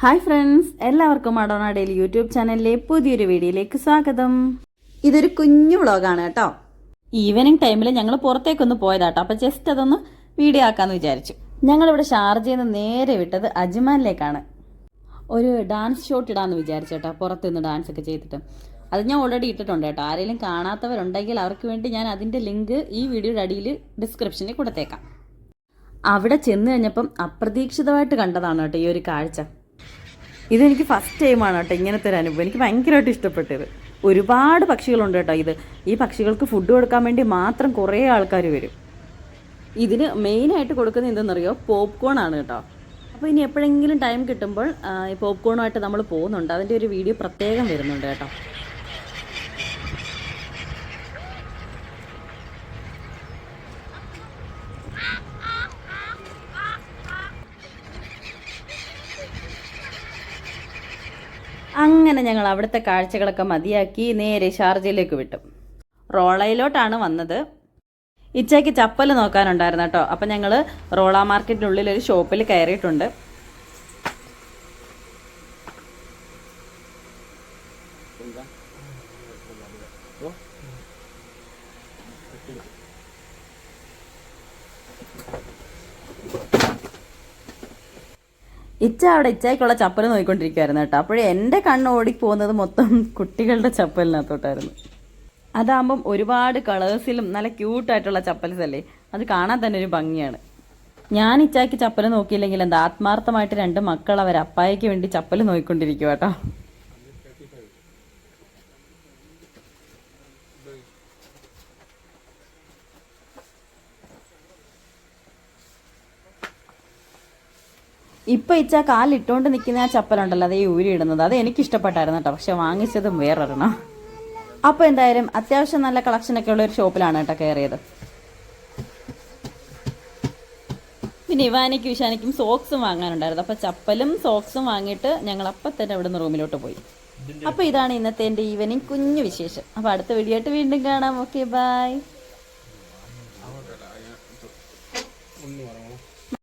Hi friends എല്ലാവർക്കും Madonna daily YouTube ചാനലിലെ പുതിയൊരു വീഡിയോയിലേക്ക് സ്വാഗതം. ഇതൊരു കുഞ്ഞു വ്ളോഗാണ് കേട്ടോ. ഈവനിങ് ടൈമിൽ ഞങ്ങൾ പുറത്തേക്കൊന്ന് പോയതാട്ടോ. അപ്പോൾ ജസ്റ്റ് അതൊന്ന് വീഡിയോ ആക്കാമെന്ന് വിചാരിച്ചു. ഞങ്ങളിവിടെ ഷാർജയിൽ നിന്ന് നേരെ വിട്ടത് അജ്മാനിലേക്കാണ്. ഒരു ഡാൻസ് ഷോട്ട് ഇടാമെന്ന് വിചാരിച്ചു കേട്ടോ പുറത്തുനിന്ന് ഡാൻസ് ഒക്കെ ചെയ്തിട്ട്. അത് ഞാൻ ഓൾറെഡി ഇട്ടിട്ടുണ്ട് കേട്ടോ. ആരെങ്കിലും കാണാത്തവരുണ്ടെങ്കിൽ അവർക്ക് വേണ്ടി ഞാൻ അതിന്റെ ലിങ്ക് ഈ വീഡിയോയുടെ അടിയിൽ ഡിസ്ക്രിപ്ഷനിൽ കൊടുത്തേക്കാം. അവിടെ ചെന്ന് കഴിഞ്ഞപ്പം അപ്രതീക്ഷിതമായിട്ട് കണ്ടതാണ് കേട്ടോ ഈ ഒരു കാഴ്ച. ഇതെനിക്ക് ഫസ്റ്റ് ടൈമാണ് കേട്ടോ ഇങ്ങനത്തെ ഒരു അനുഭവം. എനിക്ക് ഭയങ്കരമായിട്ട് ഇഷ്ടപ്പെട്ടത്. ഒരുപാട് പക്ഷികളുണ്ട് കേട്ടോ ഇത്. ഈ പക്ഷികൾക്ക് ഫുഡ് കൊടുക്കാൻ വേണ്ടി മാത്രം കുറേ ആൾക്കാർ വരും. ഇതിന് മെയിനായിട്ട് കൊടുക്കുന്നത് എന്തെന്നറിയോ? പോപ്കോൺ ആണ് കേട്ടോ. അപ്പോൾ ഇനി എപ്പോഴെങ്കിലും ടൈം കിട്ടുമ്പോൾ ഈ പോപ്കോണുമായിട്ട് നമ്മൾ പോകുന്നുണ്ട്. അതിന്റെ ഒരു വീഡിയോ പ്രത്യേകം വരുന്നുണ്ട് കേട്ടോ. അങ്ങനെ ഞങ്ങൾ അവിടുത്തെ കാഴ്ചകളൊക്കെ മതിയാക്കി നേരെ ഷാർജയിലേക്ക് വിട്ടു. റോളയിലോട്ടാണ് വന്നത്. ഇച്ചയ്ക്ക് ചപ്പൽ നോക്കാനുണ്ടായിരുന്നു കേട്ടോ. അപ്പം ഞങ്ങൾ റോള മാർക്കറ്റിനുള്ളിൽ ഒരു ഷോപ്പിൽ കയറിയിട്ടുണ്ട്. ഇച്ച അവിടെ ഇച്ചയ്ക്കുള്ള ചപ്പൽ നോക്കിക്കൊണ്ടിരിക്കുവായിരുന്നു കേട്ടോ. അപ്പോഴേ എന്റെ കണ്ണ് ഓടിപ്പോകുന്നത് മൊത്തം കുട്ടികളുടെ ചപ്പലിനകത്തോട്ടായിരുന്നു. അതാകുമ്പം ഒരുപാട് കളേഴ്സിലും നല്ല ക്യൂട്ടായിട്ടുള്ള ചപ്പൽസ് അല്ലേ? അത് കാണാൻ തന്നെ ഒരു ഭംഗിയാണ്. ഞാൻ ഇച്ചാക്ക് ചപ്പൽ നോക്കിയില്ലെങ്കിൽ എന്താ ആത്മാർത്ഥമായിട്ട് രണ്ട് മക്കൾ അവർ അപ്പായക്ക് വേണ്ടി ചപ്പൽ നോക്കിക്കൊണ്ടിരിക്കുക കേട്ടോ. ഇപ്പൊ ഇച്ച കാലിട്ടുകൊണ്ട് നിൽക്കുന്ന ആ ചപ്പലുണ്ടല്ലോ അതേ ഊരി ഇടുന്നത് അത് എനിക്ക് ഇഷ്ടപ്പെട്ടായിരുന്നു കേട്ടോ പക്ഷെ വാങ്ങിച്ചതും വേറൊരെണ്ണം. അപ്പൊ എന്തായാലും അത്യാവശ്യം നല്ല കളക്ഷൻ ഒക്കെ ഉള്ള ഒരു ഷോപ്പിലാണ് കേട്ടോ കയറിയത്. പിന്നെ ഇവാനിക്കും ഇഷാനയ്ക്കും സോക്സും വാങ്ങാനുണ്ടായിരുന്നു. അപ്പൊ ചപ്പലും സോക്സും വാങ്ങിയിട്ട് ഞങ്ങൾ അപ്പം തന്നെ അവിടെ നിന്ന് റൂമിലോട്ട് പോയി. അപ്പൊ ഇതാണ് ഇന്നത്തെ എന്റെ ഈവനിങ് കുഞ്ഞു വിശേഷം. അപ്പൊ അടുത്ത വീഡിയോ ആയിട്ട് വീണ്ടും കാണാം. ഓക്കെ ബൈ ഒന്നും പറയാം